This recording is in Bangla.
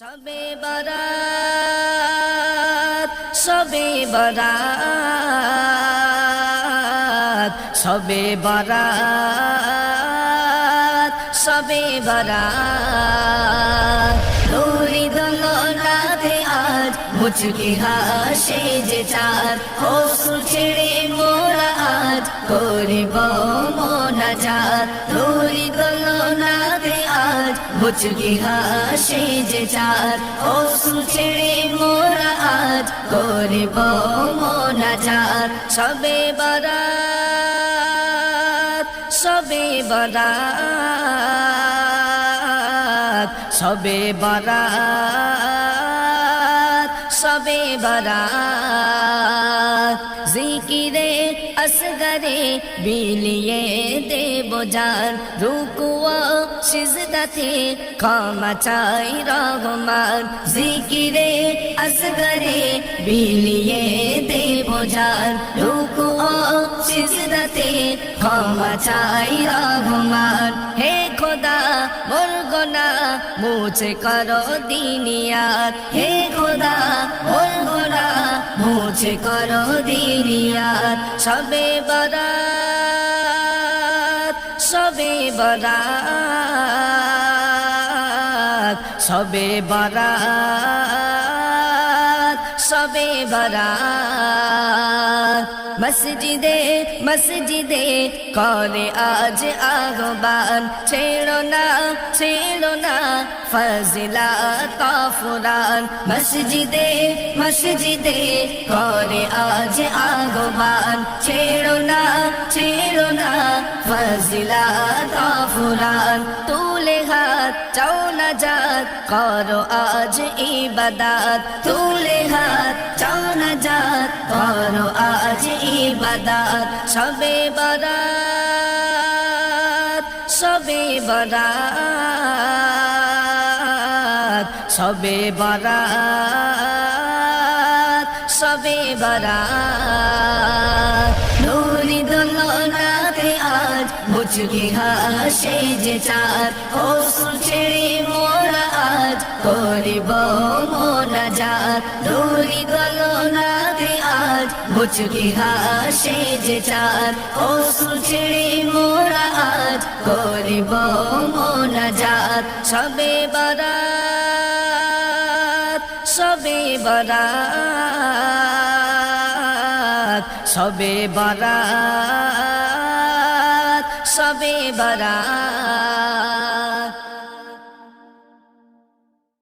সবে বরাত সবে বরাত সবে বরাত সবে বরাত। দৌড়ি দল রাতে আজ, মুচকি হাসে যে চাঁদ। হসু ছেড়ে মোরা আজ করিব রাতে আজ মুচকি হাসে যে চাঁদ হসু ছেড়ে মোরা আজ করিব মোনাজাত সবে বরাত সবে বরাত সবে বরাত সবে বরাত জিকিরে আসগরে বিলিয়ে দেব জান রুকুয়া সিজদাতে ক্ষমা চাই রহমান। জিকিরে আসগরে বিলিয়ে দেব জান রুকুয়া সিজদাতে ক্ষমা চাই রহমান। হে খোদা মোর গোনা মুছে করো দিনিয়াত। হে খোদা মোর গোনা মুছে করো দিনিয়াত। সবে বরাত সবে বরাত সবে বরাত সবে বরাত। মসজিদে মসজিদে করে আজ আগবান ছেড়ো না ছেড়ো না ফজিলা কাফুরান মসজিদে মসজিদে করে আজ আগবান ছেড়ো না ফজিলা কাফুরান তুলে হাত, চাও না যাত করো আজ ইবাদাত। তুলে হাত, চাও না যাত করো আজ ইবাদাত। সবে বরাত সবে বরাত সবে বরাত সবে বরাত। মুচকি হাসে যে চাঁদ ও ছেড়ে মোরা আজ করিব মোরা যাত নুরি দোলনাতে আজ মুচকি হাসে যে চাঁদ ও ছেড়ে মোরা করিব মোরা যাত সবে বরাত সবে বরাত সবে বরাত সবে বারা